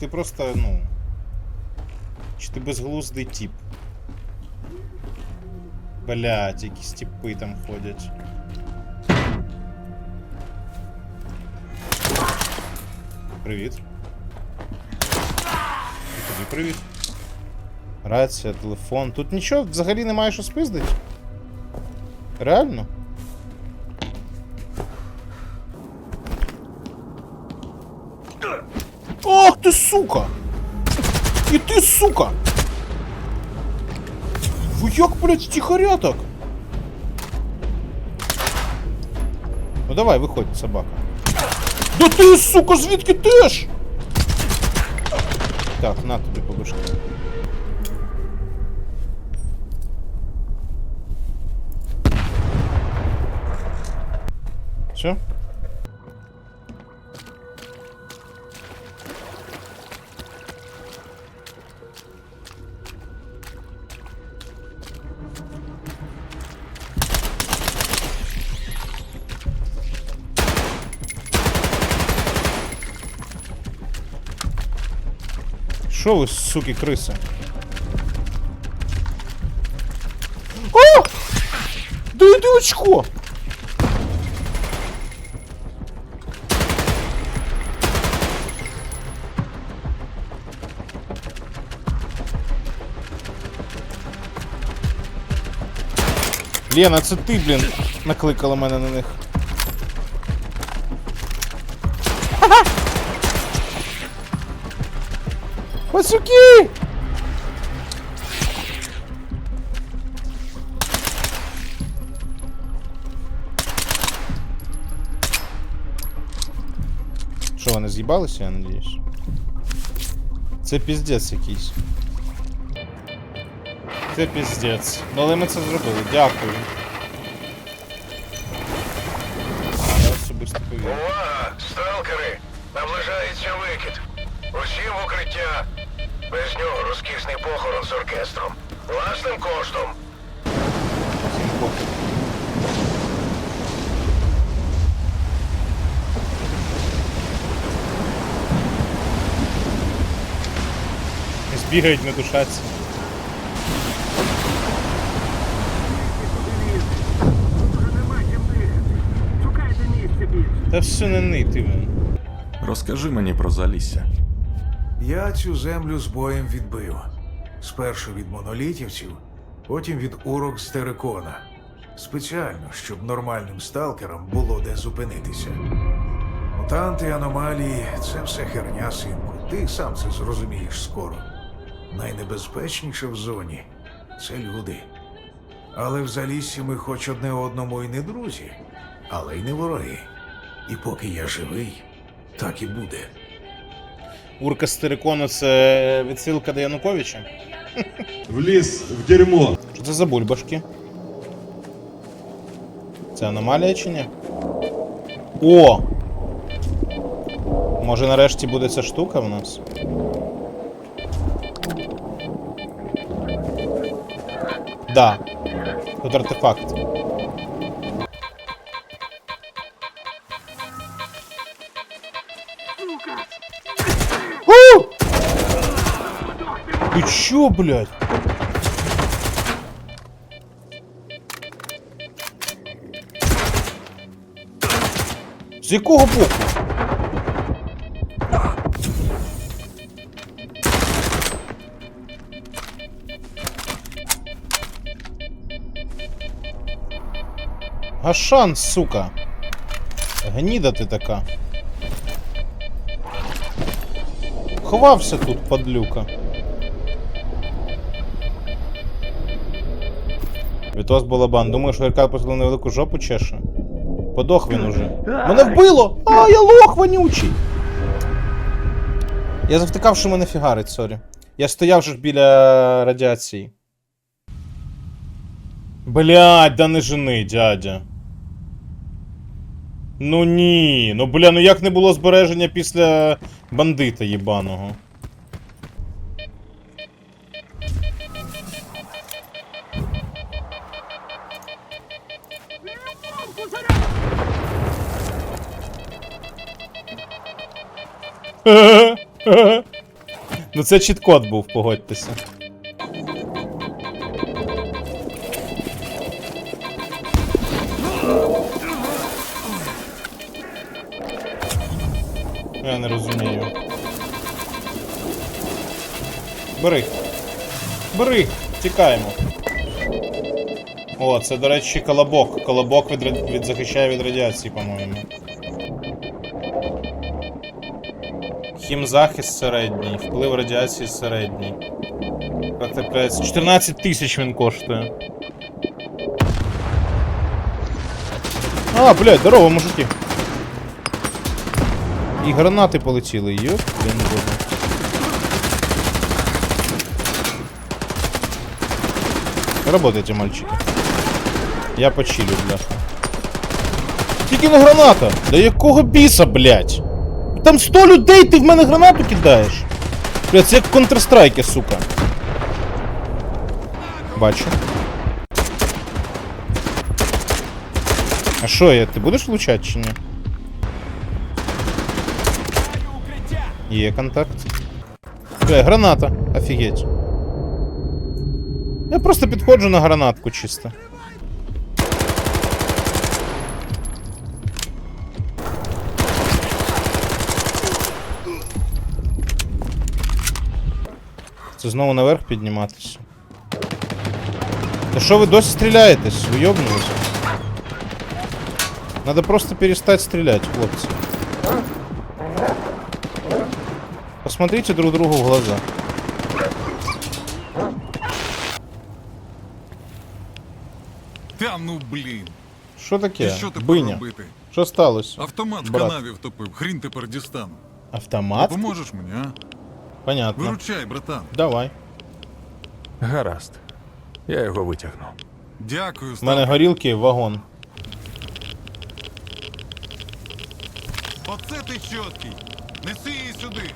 ти просто, ну. Чи ти безглуздий тип? Блять, якісь типи там ходять. Привіт. І тобі привіт. Рація, телефон. Тут нічого взагалі немає що спиздить. Реально? Ах ти сука! І ти сука! Ви як, блядь, тихоря так? Ну давай, виходь, собака. Да ти, сука, звідки теж? Так, на тобі по башки. Все? Що ви, суки, криси? О! Да йди очко! Лена, це ти, блін, накликала мене на них. Пацюки! Що, вони з'їбалися, я надіюсь? Це піздець якийсь. Це піздець. Ну але ми це зробили, дякую. Похорон з оркестром. Власним коштом. Збігають не душаться. Та все не нити він. Розкажи мені про Залісся. Я цю землю з боєм відбив. Спершу від монолітівців, потім від урок з Терекона. Спеціально, щоб нормальним сталкерам було де зупинитися. Мутанти, аномалії це все херня, синку. Ти сам це зрозумієш скоро. Найнебезпечніше в зоні це люди. Але в заліссі ми хоч одне одному і не друзі, але й не вороги. І поки я живий, так і буде. Урка з Терекону це відсилка до Януковича. Вліз в дерьмо. Що це за бульбашки? Це аномалія чи ні? О! Може нарешті буде ця штука в нас? Да. Тут артефакт. Чё, блядь? З якого боку? Гашан, сука. Гніда ти така. Ховався тут, падлюка. Вітос Балабан. Думаю, що РК посадили на велику жопу чеше. Подох він уже. Мене вбило! А, я лох вонючий! Я завтикав, що мене фігарить, сорі. Я стояв же ж біля радіації. Блядь, да не жени, дядя. Ну ні. Ну бля, ну як не було збереження після бандита єбаного. Ну це чіт-код був, погодьтеся. Я не розумію. Бери. Бери! Тікаємо. О, це, до речі, колобок. Колобок від, від захищає від радіації, по-моєму. Хімзахист середній, вплив радіації середній. Потрапляється. 14 тисяч він коштує. А, блядь, здорово, мужики. І гранати полетіли, йоп, блін, боже. Работайте, мальчики. Я почилю, бляха. Тільки не граната! Да якого біса, блядь? Там 100 людей, ти в мене гранату кидаєш. Блядь, це як Counter-Strike, сука. Бачу. А що я, ти будеш влучати чи ні? Є контакт. Бля, граната. Офігеть. Я просто підходжу на гранатку чисто. Це знову наверх підніматися. Та що ви досі стріляєтесь? Ви? Надо просто перестать стрелять, хлопцы. Посмотрите друг другу в глаза. Та ну блін. Що таке? Що Биня. робити? Що сталося? Автомат в Брат. канаві втопив, хрін тепер дістану. Автомат? Поможеш мені, а? Понятно. Виручай, братан. Давай. Гаразд. Я його витягну. Дякую, У мене горілки, вагон. Оце ти чіткий. Неси її сюди.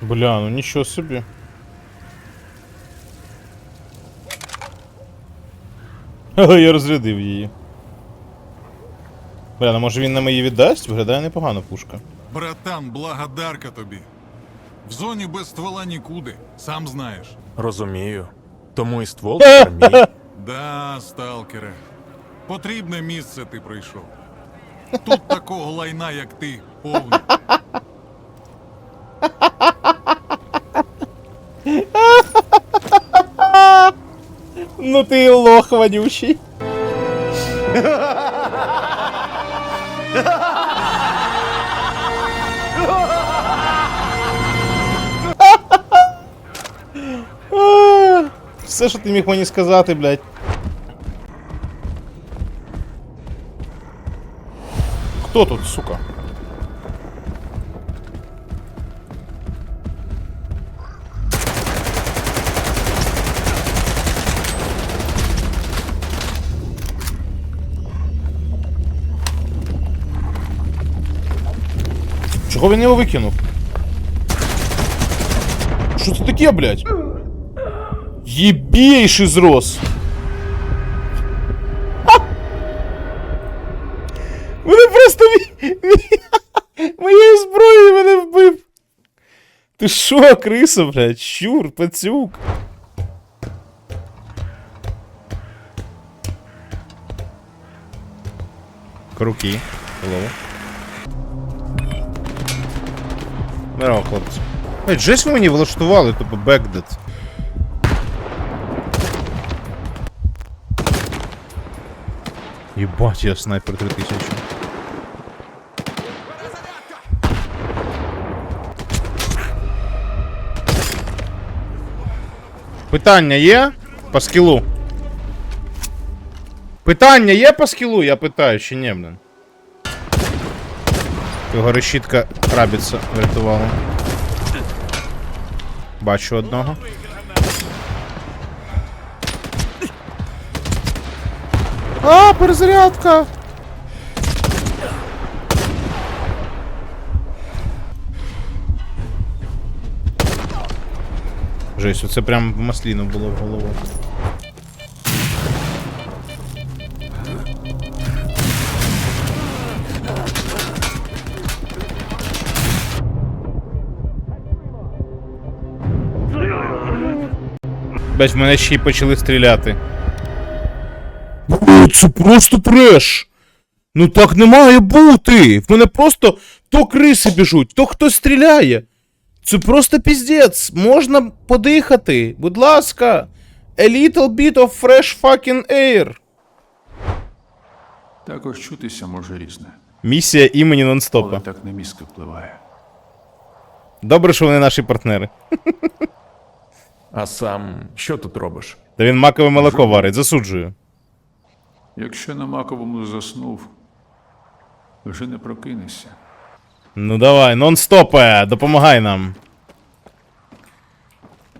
Бля, ну нічого собі. Ха, Я розрядив її. Бля, ну може він нам її віддасть? Виглядає непогано пушка. Братан, благодарка тобі. В зоні без ствола нікуди, сам знаєш. Розумію. Тому і ствол тепер мій. Да, сталкере. Потрібне місце ти прийшов. Тут такого лайна, як ти, повно. Ну ти і лох вонючий. Все, що ти міг мені сказати, блядь. Хто тут, сука? Чого він його викинув? Що це таке, блядь? Єбейший зрос. Мене просто моєю зброєю мене вбив. Ти що, криса, блядь? Щур, пацюк. Руки. Hello. Здорово, хлопці. Джесь ви мені влаштували, типу бекдет. Єбать, я снайпер 3000. Питання є по скілу? Питання є по скілу? Я питаю, чи ні, блин. Його решітка рабіца врятувала. Бачу одного. А, перезарядка! Жесть, оце прям в масліну було в голову. Бач, в мене ще й почали стріляти. Це просто треш! Ну так не має бути! В мене просто то криси біжуть, то хтось стріляє. Це просто піздець. Можна подихати. Будь ласка. A little bit of fresh fucking air. Також чутися може різне, Місія імені нонстопа. але так на мізки впливає. Добре, що вони наші партнери. А сам що тут робиш? Та він макове молоко варить, засуджую. Якщо на маковому заснув, вже не прокинешся. Ну давай, нон-стопе, допомагай нам.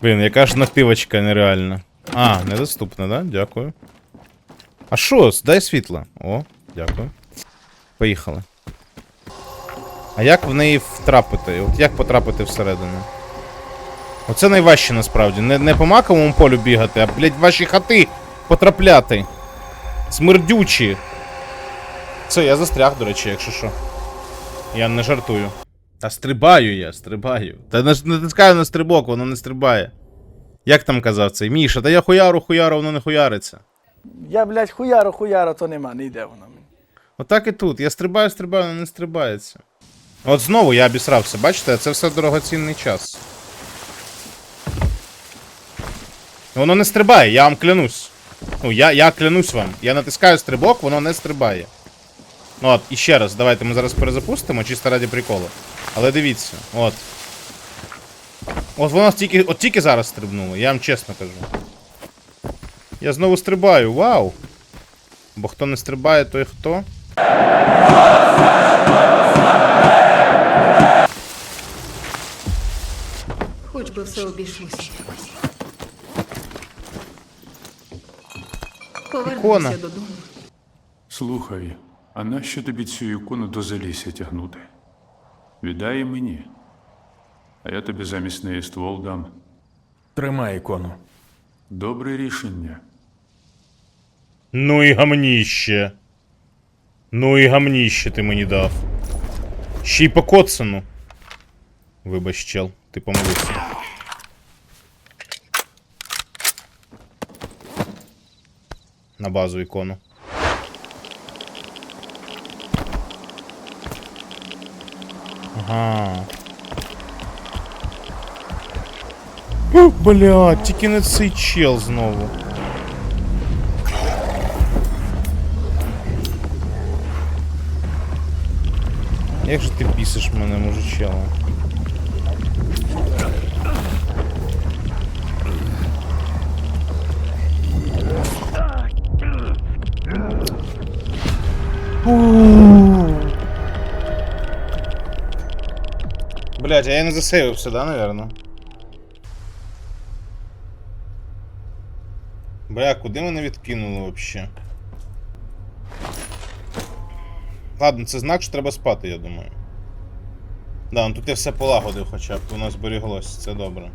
Блін, яка ж нативочка нереальна. А, недоступна, да? Дякую. А що? Дай світло. О, дякую. Поїхали. А як в неї втрапити? От як потрапити всередину? Оце найважче насправді. Не, не по маковому полю бігати, а, блядь, в ваші хати потрапляти. Смердючі. Це я застряг, до речі, якщо що. Я не жартую. Та стрибаю я, стрибаю. Та натискаю на стрибок, воно не стрибає. Як там казав цей? Міша, та я хуяру, хуяру, воно не хуяриться. Я, блядь, хуяро, хуяро, то нема, не йде воно. Отак і тут. Я стрибаю, стрибаю, воно не стрибається. От знову я обісрався, бачите, це все дорогоцінний час. Воно не стрибає, я вам клянусь. Ну, я, я клянусь вам. Я натискаю стрибок, воно не стрибає. Ну от, і ще раз, давайте ми зараз перезапустимо, чисто раді приколу. Але дивіться, от. От воно тільки, от тільки зараз стрибнуло, я вам чесно кажу. Я знову стрибаю, вау! Бо хто не стрибає, той хто? Хоч би все обійшлося. Ікона. Додому. Слухай, а нащо тобі цю ікону до залісся тягнути? Віддай її мені, а я тобі замість неї ствол дам. Тримай ікону. Добре рішення. Ну і гамніще. Ну і гамніще ти мені дав. Ще й по коцану. Вибач, чел, ти помилився. На базу ікону. Ага. Блядь, тільки не цей чел знову. Як же ти бісиш мене, мужичела? Блять, а я не засейвився, да, наверное? Бля, куди мене відкинули вообще? Ладно, це знак, що треба спати, я думаю. Да, ну тут я все полагодив хоча б, воно зберіглось, це добре.